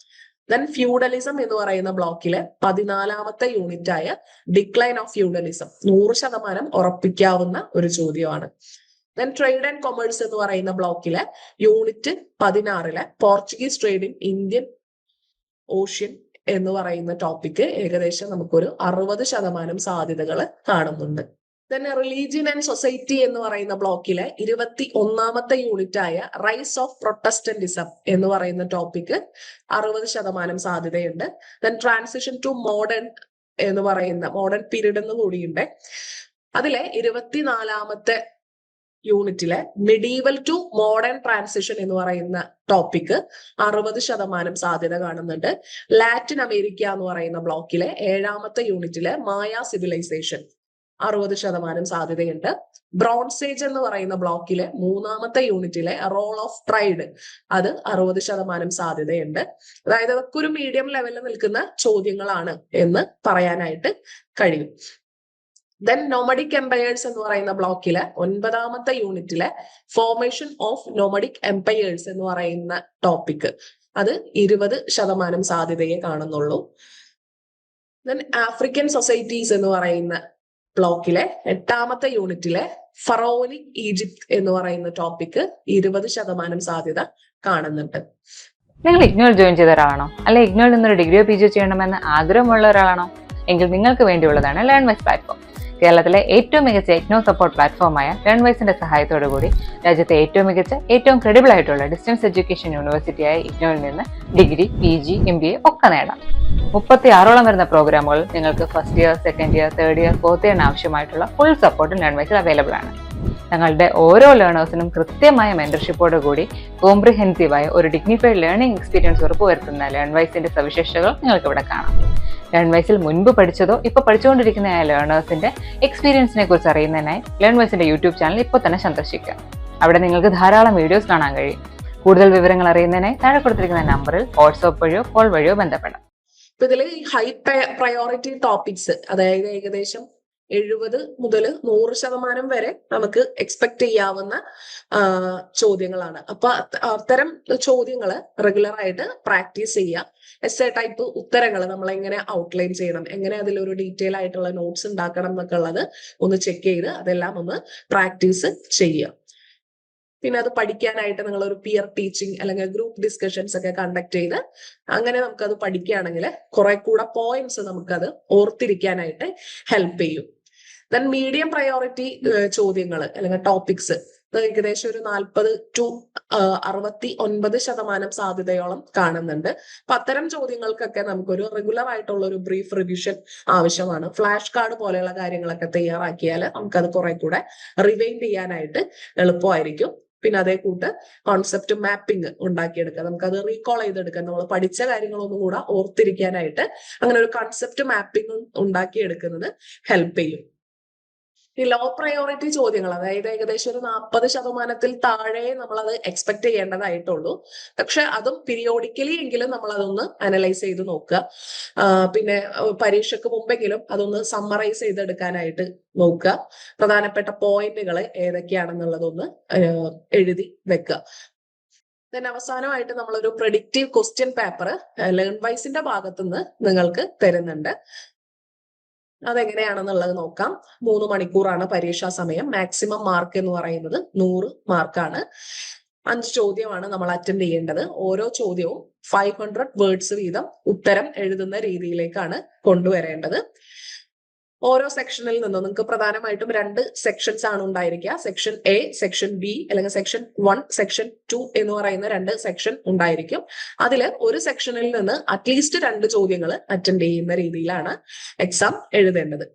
ദെൻ ഫ്യൂഡലിസം എന്ന് പറയുന്ന ബ്ലോക്കിലെ പതിനാലാമത്തെ യൂണിറ്റ് ആയ ഡിക്ലൈൻ ഓഫ് ഫ്യൂഡലിസം നൂറ് ശതമാനം ഉറപ്പിക്കാവുന്ന ഒരു ചോദ്യമാണ്. ദെൻ ട്രേഡ് ആൻഡ് കൊമേഴ്സ് എന്ന് പറയുന്ന ബ്ലോക്കിലെ യൂണിറ്റ് പതിനാറിലെ Portuguese trade in Indian Ocean എന്ന് പറയുന്ന ടോപ്പിക്ക് ഏകദേശം നമുക്കൊരു അറുപത് ശതമാനം സാധ്യതകൾ കാണുന്നുണ്ട്. തന്നെ റിലീജിയൻ ആൻഡ് സൊസൈറ്റി എന്ന് പറയുന്ന ബ്ലോക്കിലെ ഇരുപത്തി ഒന്നാമത്തെ യൂണിറ്റ് ആയ റൈസ് ഓഫ് പ്രൊട്ടസ്റ്റന്റിസം എന്ന് പറയുന്ന ടോപ്പിക്ക് അറുപത് ശതമാനം സാധ്യതയുണ്ട്. ദെൻ ട്രാൻസിഷൻ ടു മോഡേൺ എന്ന് പറയുന്ന മോഡേൺ പീരീഡ് എന്ന് കൂടിയുണ്ട്. അതിലെ ഇരുപത്തിനാലാമത്തെ യൂണിറ്റിലെ മിഡീവൽ ടു മോഡേൺ ട്രാൻസിഷൻ എന്ന് പറയുന്ന ടോപ്പിക് അറുപത് ശതമാനം സാധ്യത കാണുന്നുണ്ട്. ലാറ്റിൻ അമേരിക്ക എന്ന് പറയുന്ന ബ്ലോക്കിലെ ഏഴാമത്തെ യൂണിറ്റിലെ മായ സിവിലൈസേഷൻ അറുപത് ശതമാനം സാധ്യതയുണ്ട്. ബ്രോൺസ് ഏജ് എന്ന് പറയുന്ന ബ്ലോക്കിലെ മൂന്നാമത്തെ യൂണിറ്റിലെ റോൾ ഓഫ് ട്രൈഡ് അത് അറുപത് ശതമാനം സാധ്യതയുണ്ട്. അതായത് അതൊക്കെ ഒരു മീഡിയം ലെവലിൽ നിൽക്കുന്ന ചോദ്യങ്ങളാണ് എന്ന് പറയാനായിട്ട് കഴിയും. ദെൻ നോമഡിക് എംപയേഴ്സ് എന്ന് പറയുന്ന ബ്ലോക്കിലെ ഒൻപതാമത്തെ യൂണിറ്റിലെ ഫോർമേഷൻ ഓഫ് നോമഡിക് എംപയേഴ്സ് എന്ന് പറയുന്ന ടോപ്പിക് അത് ഇരുപത് ശതമാനം സാധ്യതയെ കാണുന്നുള്ളൂ. ദെൻ ആഫ്രിക്കൻ സൊസൈറ്റീസ് എന്ന് പറയുന്ന ബ്ലോക്കിലെ എട്ടാമത്തെ യൂണിറ്റിലെ ഫറോനിക് ഈജിപ്ത് എന്ന് പറയുന്ന ടോപ്പിക് ഇരുപത് ശതമാനം സാധ്യത കാണുന്നുണ്ട്. നിങ്ങൾ ഇഗ്നോൾ ജോയിൻ ചെയ്ത ഒരാളാണോ അല്ലെ ഇഗ്നോൾ നിന്നൊരു ഡിഗ്രിയോ പി ജിയോ ചെയ്യണമെന്ന് ആഗ്രഹമുള്ള ഒരാളാണോ എങ്കിൽ നിങ്ങൾക്ക് വേണ്ടിയുള്ളതാണ് ലേൺ വെസ് പ്ലാറ്റ്ഫോം കേരളത്തിലെ ഏറ്റവും മികച്ച എക്നോ സപ്പോർട്ട് പ്ലാറ്റ്ഫോമായ ലേൺ വൈസിന്റെ സഹായത്തോടു കൂടി രാജ്യത്തെ ഏറ്റവും മികച്ച ഏറ്റവും ക്രെഡിബിൾ ആയിട്ടുള്ള ഡിസ്റ്റൻസ് എഡ്യൂക്കേഷൻ യൂണിവേഴ്സിറ്റിയായ ഇഗ്നോയിൽ നിന്ന് degree P G M B A ഒക്കെ നേടാം. മുപ്പത്തി ആറോളം വരുന്ന പ്രോഗ്രാമുകൾ നിങ്ങൾക്ക് first year second year third year fourth ഇയറിന് ആവശ്യമായിട്ടുള്ള ഫുൾ സപ്പോർട്ടും ലേൺവൈസിൽ അവൈലബിൾ ആണ്. ഞങ്ങളുടെ ഓരോ ലേണേഴ്സിനും കൃത്യമായ മെന്റർഷിപ്പോട് കൂടി കോംപ്രിഹെൻസീവായ ഒരു ഡിഗ്നിഫൈഡ് ലേണിംഗ് എക്സ്പീരിയൻസ് ഉറപ്പുവരുത്തുന്ന ലേൺവൈസിന്റെ സവിശേഷതകൾ നിങ്ങൾക്ക് ഇവിടെ കാണാം. ലേൺ വൈസിൽ മുൻപ് പഠിച്ചതോ ഇപ്പോൾ പഠിച്ചുകൊണ്ടിരിക്കുന്ന ലേണേഴ്സിന്റെ എക്സ്പീരിയൻസിനെ കുറിച്ച് അറിയുന്നതിനായി ലേൺ വൈസിന്റെ യൂട്യൂബ് ചാനൽ ഇപ്പോൾ തന്നെ സന്ദർശിക്കുക. അവിടെ നിങ്ങൾക്ക് ധാരാളം വീഡിയോസ് കാണാൻ കഴിയും. കൂടുതൽ വിവരങ്ങൾ അറിയുന്നതിനായി താഴെ കൊടുത്തിരിക്കുന്ന നമ്പറിൽ വാട്സ്ആപ്പ് വഴിയോ കോൾ വഴിയോ ബന്ധപ്പെടാം. ഇപ്പൊ ഇതിൽ ഹൈ പ്രയോറിറ്റി ടോപ്പിക്സ് അതായത് ഏകദേശം എഴുപത് മുതൽ നൂറ് ശതമാനം വരെ നമുക്ക് എക്സ്പെക്ട് ചെയ്യാവുന്ന ചോദ്യങ്ങളാണ്. അപ്പൊ അത് അത്തരം ചോദ്യങ്ങൾ റെഗുലർ ആയിട്ട് പ്രാക്ടീസ് ചെയ്യുക. എസ് എ ടൈപ്പ് ഉത്തരങ്ങൾ നമ്മൾ എങ്ങനെ ഔട്ട്ലൈൻ ചെയ്യണം എങ്ങനെ അതിലൊരു ഡീറ്റെയിൽ ആയിട്ടുള്ള നോട്ട്സ് ഉണ്ടാക്കണം എന്നൊക്കെ ഉള്ളത് ഒന്ന് ചെക്ക് ചെയ്ത് അതെല്ലാം ഒന്ന് പ്രാക്ടീസ് ചെയ്യുക. പിന്നെ അത് പഠിക്കാനായിട്ട് നിങ്ങൾ ഒരു പിയർ ടീച്ചിങ് അല്ലെങ്കിൽ ഗ്രൂപ്പ് ഡിസ്കഷൻസ് ഒക്കെ കണ്ടക്ട് ചെയ്ത് അങ്ങനെ നമുക്കത് പഠിക്കുകയാണെങ്കിൽ കുറെ കൂടെ പോയിന്റ്സ് നമുക്കത് ഓർത്തിരിക്കാനായിട്ട് ഹെൽപ്പ് ചെയ്യും. ദെൻ മീഡിയം പ്രയോറിറ്റി ചോദ്യങ്ങൾ അല്ലെങ്കിൽ ടോപ്പിക്സ് ഏകദേശം ഒരു നാൽപ്പത് ടു അറുപത്തി ഒൻപത് ശതമാനം സാധ്യതയോളം കാണുന്നുണ്ട്. അപ്പൊ അത്തരം ചോദ്യങ്ങൾക്കൊക്കെ നമുക്കൊരു റെഗുലർ ആയിട്ടുള്ള ഒരു ബ്രീഫ് റിവിഷൻ ആവശ്യമാണ്. ഫ്ലാഷ് കാർഡ് പോലെയുള്ള കാര്യങ്ങളൊക്കെ തയ്യാറാക്കിയാൽ നമുക്കത് കുറെ കൂടെ റിവൈൻഡ് ചെയ്യാനായിട്ട് എളുപ്പമായിരിക്കും. പിന്നെ അതേ കൂട്ട് കോൺസെപ്റ്റ് മാപ്പിംഗ് ഉണ്ടാക്കിയെടുക്കുക നമുക്കത് റീകോൾ ചെയ്തെടുക്കാം. നമ്മൾ പഠിച്ച കാര്യങ്ങളൊന്നും കൂടെ ഓർത്തിരിക്കാനായിട്ട് അങ്ങനെ ഒരു കൺസെപ്റ്റ് മാപ്പിംഗ് ഉണ്ടാക്കിയെടുക്കുന്നത് ഹെൽപ്പ് ചെയ്യും. ഈ ലോ പ്രയോറിറ്റി ചോദ്യങ്ങൾ അതായത് ഏകദേശം ഒരു നാൽപ്പത് ശതമാനത്തിൽ താഴെ നമ്മൾ അത് എക്സ്പെക്ട് ചെയ്യേണ്ടതായിട്ടുള്ളൂ. പക്ഷെ അതും പീരിയോഡിക്കലി എങ്കിലും നമ്മൾ അതൊന്ന് അനലൈസ് ചെയ്ത് നോക്കുക. പിന്നെ പരീക്ഷയ്ക്ക് മുമ്പെങ്കിലും അതൊന്ന് സമ്മറൈസ് ചെയ്തെടുക്കാനായിട്ട് നോക്കുക. പ്രധാനപ്പെട്ട പോയിന്റുകൾ ഏതൊക്കെയാണെന്നുള്ളതൊന്ന് എഴുതി വെക്കുക. ദെൻ അവസാനമായിട്ട് നമ്മളൊരു പ്രഡിക്റ്റീവ് ക്വസ്റ്റ്യൻ പേപ്പർ ലേൺ വൈസിന്റെ ഭാഗത്തുനിന്ന് നിങ്ങൾക്ക് തരുന്നുണ്ട്. അതെങ്ങനെയാണെന്നുള്ളത് നോക്കാം. മൂന്ന് മണിക്കൂറാണ് പരീക്ഷാ സമയം. മാക്സിമം മാർക്ക് എന്ന് പറയുന്നത് നൂറ് മാർക്കാണ് അഞ്ച് ചോദ്യമാണ് നമ്മൾ അറ്റൻഡ് ചെയ്യേണ്ടത്. ഓരോ ചോദ്യവും ഫൈവ് ഹൺഡ്രഡ് വേർഡ്സ് വീതം ഉത്തരം എഴുതുന്ന രീതിയിലേക്കാണ് കൊണ്ടുവരേണ്ടത്. ഓരോ സെക്ഷനിൽ നിന്നും നിങ്ങൾക്ക് പ്രധാനമായിട്ടും രണ്ട് സെക്ഷൻസ് ആണ് ഉണ്ടായിരിക്കുക. സെക്ഷൻ എ സെക്ഷൻ ബി അല്ലെങ്കിൽ സെക്ഷൻ വൺ സെക്ഷൻ ടു എന്ന് പറയുന്ന രണ്ട് സെക്ഷൻ ഉണ്ടായിരിക്കും. അതിൽ ഒരു സെക്ഷനിൽ നിന്ന് അറ്റ്ലീസ്റ്റ് രണ്ട് ചോദ്യങ്ങൾ അറ്റൻഡ് ചെയ്യുന്ന രീതിയിലാണ് എക്സാം എഴുതേണ്ടത്.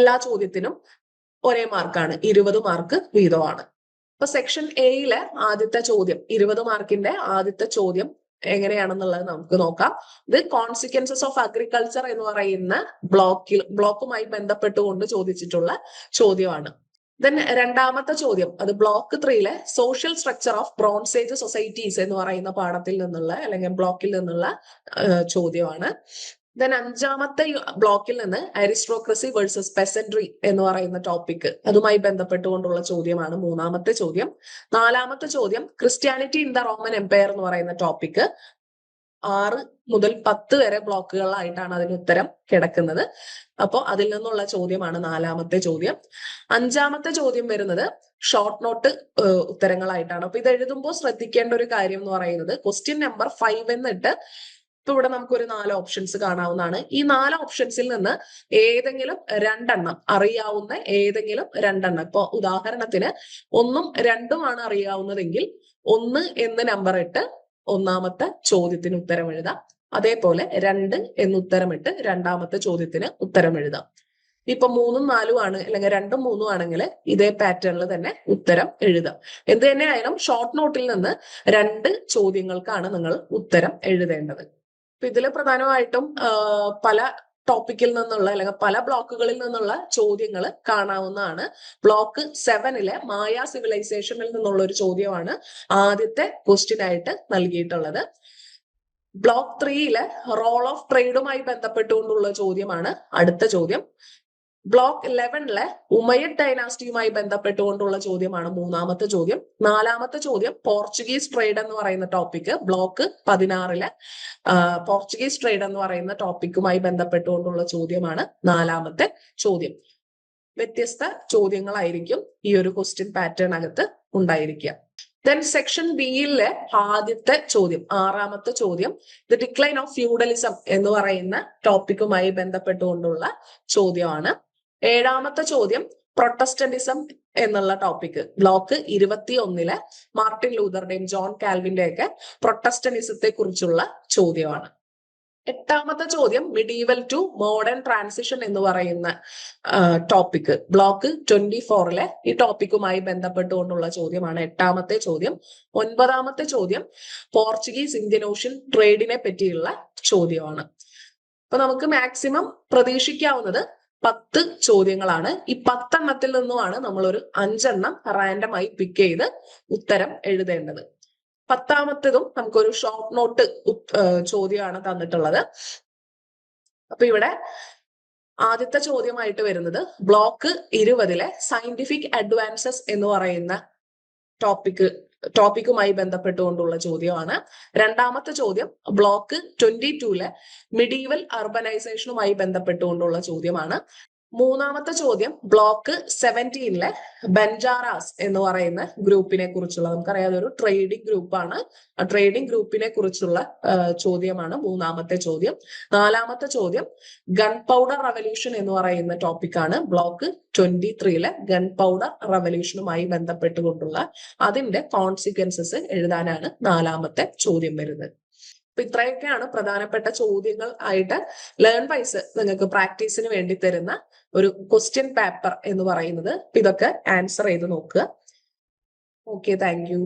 എല്ലാ ചോദ്യത്തിനും ഒരേ മാർക്കാണ് ഇരുപത് മാർക്ക് വീതമാണ്. അപ്പൊ സെക്ഷൻ എയിലെ ആദ്യത്തെ ചോദ്യം ഇരുപത് മാർക്കിന്റെ ആദ്യത്തെ ചോദ്യം എങ്ങനെയാണെന്നുള്ളത് നമുക്ക് നോക്കാം. ഇത് കോൺസിക്വൻസസ് ഓഫ് അഗ്രികൾച്ചർ എന്ന് പറയുന്ന ബ്ലോക്കിൽ ബ്ലോക്കുമായി ബന്ധപ്പെട്ടുകൊണ്ട് ചോദിച്ചിട്ടുള്ള ചോദ്യമാണ്. ദെൻ രണ്ടാമത്തെ ചോദ്യം അത് block ത്രീയിലെ social structure of bronze age societies എന്ന് പറയുന്ന പാഠത്തിൽ നിന്നുള്ള അല്ലെങ്കിൽ ബ്ലോക്കിൽ നിന്നുള്ള ചോദ്യമാണ്. ദെൻ അഞ്ചാമത്തെ ബ്ലോക്കിൽ നിന്ന് അരിസ്ട്രോക്രസി വേഴ്സസ് പെസൻട്രി എന്ന് പറയുന്ന ടോപ്പിക് അതുമായി ബന്ധപ്പെട്ടുകൊണ്ടുള്ള ചോദ്യമാണ് മൂന്നാമത്തെ ചോദ്യം. നാലാമത്തെ ചോദ്യം Christianity in the Roman Empire എന്ന് പറയുന്ന ടോപ്പിക് ആറ് മുതൽ പത്ത് വരെ ബ്ലോക്കുകളായിട്ടാണ് അതിന് ഉത്തരം കിടക്കുന്നത്. അപ്പോൾ അതിൽ നിന്നുള്ള ചോദ്യമാണ് നാലാമത്തെ ചോദ്യം. അഞ്ചാമത്തെ ചോദ്യം വരുന്നത് ഷോർട്ട് നോട്ട് ഉത്തരങ്ങളായിട്ടാണ്. അപ്പൊ ഇത് എഴുതുമ്പോൾ ശ്രദ്ധിക്കേണ്ട ഒരു കാര്യം എന്ന് പറയുന്നത് ക്വസ്റ്റ്യൻ നമ്പർ ഫൈവ് എന്നിട്ട് ഇപ്പൊ ഇവിടെ നമുക്കൊരു നാല് ഓപ്ഷൻസ് കാണാവുന്നതാണ്. ഈ നാല് ഓപ്ഷൻസിൽ നിന്ന് ഏതെങ്കിലും രണ്ടെണ്ണം അറിയാവുന്ന ഏതെങ്കിലും രണ്ടെണ്ണം. ഇപ്പൊ ഉദാഹരണത്തിന് ഒന്നും രണ്ടുമാണ് അറിയാവുന്നതെങ്കിൽ ഒന്ന് എന്ന് നമ്പർ ഇട്ട് ഒന്നാമത്തെ ചോദ്യത്തിന് ഉത്തരം എഴുതാം. അതേപോലെ രണ്ട് എന്ന് ഉത്തരമിട്ട് രണ്ടാമത്തെ ചോദ്യത്തിന് ഉത്തരം എഴുതാം. ഇപ്പൊ മൂന്നും നാലും ആണ് അല്ലെങ്കിൽ രണ്ടും മൂന്നും ആണെങ്കിൽ ഇതേ പാറ്റേണിൽ തന്നെ ഉത്തരം എഴുതാം. എന്ത് തന്നെയായാലും ഷോർട്ട് നോട്ടിൽ നിന്ന് രണ്ട് ചോദ്യങ്ങൾക്കാണ് നിങ്ങൾ ഉത്തരം എഴുതേണ്ടത്. അപ്പൊ ഇതിൽ പ്രധാനമായിട്ടും പല ടോപ്പിക്കിൽ നിന്നുള്ള അല്ലെങ്കിൽ പല ബ്ലോക്കുകളിൽ നിന്നുള്ള ചോദ്യങ്ങൾ കാണാവുന്നതാണ്. ബ്ലോക്ക് സെവനിലെ മായ സിവിലൈസേഷനിൽ നിന്നുള്ള ഒരു ചോദ്യമാണ് ആദ്യത്തെ ക്വസ്റ്റ്യൻ ആയിട്ട് നൽകിയിട്ടുള്ളത്. ബ്ലോക്ക് ത്രീയിലെ റോൾ ഓഫ് ട്രേഡുമായി ബന്ധപ്പെട്ടുകൊണ്ടുള്ള ചോദ്യമാണ് അടുത്ത ചോദ്യം. ബ്ലോക്ക് ഇലവനിലെ ഉമയഡ് ഡൈനാസ്റ്റിയുമായി ബന്ധപ്പെട്ടുകൊണ്ടുള്ള ചോദ്യമാണ് മൂന്നാമത്തെ ചോദ്യം. നാലാമത്തെ ചോദ്യം പോർച്ചുഗീസ് ട്രേഡ് എന്ന് പറയുന്ന ടോപ്പിക് ബ്ലോക്ക് പതിനാറിലെ പോർച്ചുഗീസ് ട്രേഡ് എന്ന് പറയുന്ന ടോപ്പിക്കുമായി ബന്ധപ്പെട്ടുകൊണ്ടുള്ള ചോദ്യമാണ് നാലാമത്തെ ചോദ്യം. വ്യത്യസ്ത ചോദ്യങ്ങളായിരിക്കും ഈ ഒരു ക്വസ്റ്റ്യൻ പാറ്റേൺ അകത്ത് ഉണ്ടായിരിക്കുക. ദെൻ സെക്ഷൻ ബിയിലെ ആദ്യത്തെ ചോദ്യം ആറാമത്തെ ചോദ്യം ദ ഡിക്ലൈൻ ഓഫ് ഫ്യൂഡലിസം എന്ന് പറയുന്ന ടോപ്പിക്കുമായി ബന്ധപ്പെട്ടുകൊണ്ടുള്ള ചോദ്യമാണ് ഏഴാമത്തെ ചോദ്യം പ്രൊട്ടസ്റ്റന്റിസം എന്നുള്ള ടോപ്പിക് ബ്ലോക്ക് ഇരുപത്തി ഒന്നിലെ മാർട്ടിൻ ലൂതറുടെയും ജോൺ കാൽവിന്റെ ഒക്കെ പ്രൊട്ടസ്റ്റന്റിസത്തെ കുറിച്ചുള്ള ചോദ്യമാണ്. എട്ടാമത്തെ ചോദ്യം മിഡീവൽ ടു മോഡേൺ ട്രാൻസിഷൻ എന്ന് പറയുന്ന ടോപ്പിക് ബ്ലോക്ക് ട്വന്റി ഫോറിലെ ഈ ടോപ്പിക്കുമായി ബന്ധപ്പെട്ടുകൊണ്ടുള്ള ചോദ്യമാണ് എട്ടാമത്തെ ചോദ്യം. ഒൻപതാമത്തെ ചോദ്യം പോർച്ചുഗീസ് ഇന്ത്യൻ ഓഷ്യൻ ട്രേഡിനെ പറ്റിയുള്ള ചോദ്യമാണ്. അപ്പൊ നമുക്ക് മാക്സിമം പ്രതീക്ഷിക്കാവുന്നത് പത്ത് ചോദ്യങ്ങളാണ്. ഈ പത്തെണ്ണത്തിൽ നിന്നുമാണ് നമ്മൾ ഒരു അഞ്ചെണ്ണം റാൻഡമായി പിക്ക് ചെയ്ത് ഉത്തരം എഴുതേണ്ടത്. പത്താമത്തതും നമുക്കൊരു ഷോർട്ട് നോട്ട് ചോദ്യമാണ് തന്നിട്ടുള്ളത്. അപ്പൊ ഇവിടെ ആദ്യത്തെ ചോദ്യമായിട്ട് വരുന്നത് ബ്ലോക്ക് ഇരുപതിലെ സയന്റിഫിക് അഡ്വാൻസസ് എന്ന് പറയുന്ന ടോപ്പിക് ടോപ്പിക്കുമായി ബന്ധപ്പെട്ടുകൊണ്ടുള്ള ചോദ്യമാണ്. രണ്ടാമത്തെ ചോദ്യം ബ്ലോക്ക് ട്വന്റി ടൂലെ മിഡീവൽ അർബനൈസേഷനുമായി ബന്ധപ്പെട്ടുകൊണ്ടുള്ള ചോദ്യമാണ്. മൂന്നാമത്തെ ചോദ്യം ബ്ലോക്ക് സെവന്റീനിലെ ബെൻജാറാസ് എന്ന് പറയുന്ന ഗ്രൂപ്പിനെ കുറിച്ചുള്ള. നമുക്കറിയാതെ ഒരു ട്രേഡിംഗ് ഗ്രൂപ്പാണ് ട്രേഡിംഗ് ഗ്രൂപ്പിനെ കുറിച്ചുള്ള ചോദ്യമാണ് മൂന്നാമത്തെ ചോദ്യം. നാലാമത്തെ ചോദ്യം ഗൺ പൗഡർ റവല്യൂഷൻ എന്ന് പറയുന്ന ടോപ്പിക്കാണ് ബ്ലോക്ക് ട്വന്റി ത്രീയിലെ ഗൺ പൗഡർ റവല്യൂഷനുമായി ബന്ധപ്പെട്ടുകൊണ്ടുള്ള അതിന്റെ കോൺസിക്വൻസസ് എഴുതാനാണ് നാലാമത്തെ ചോദ്യം വരുന്നത്. അപ്പൊ ഇത്രയൊക്കെയാണ് പ്രധാനപ്പെട്ട ചോദ്യങ്ങൾ ആയിട്ട് ലേൺ വൈസ് നിങ്ങൾക്ക് പ്രാക്ടീസിന് വേണ്ടി തരുന്ന ഒരു ക്വസ്റ്റ്യൻ പേപ്പർ എന്ന് പറയുന്നത്. ഇതൊക്കെ ആൻസർ ചെയ്ത് നോക്കുക. Okay thank you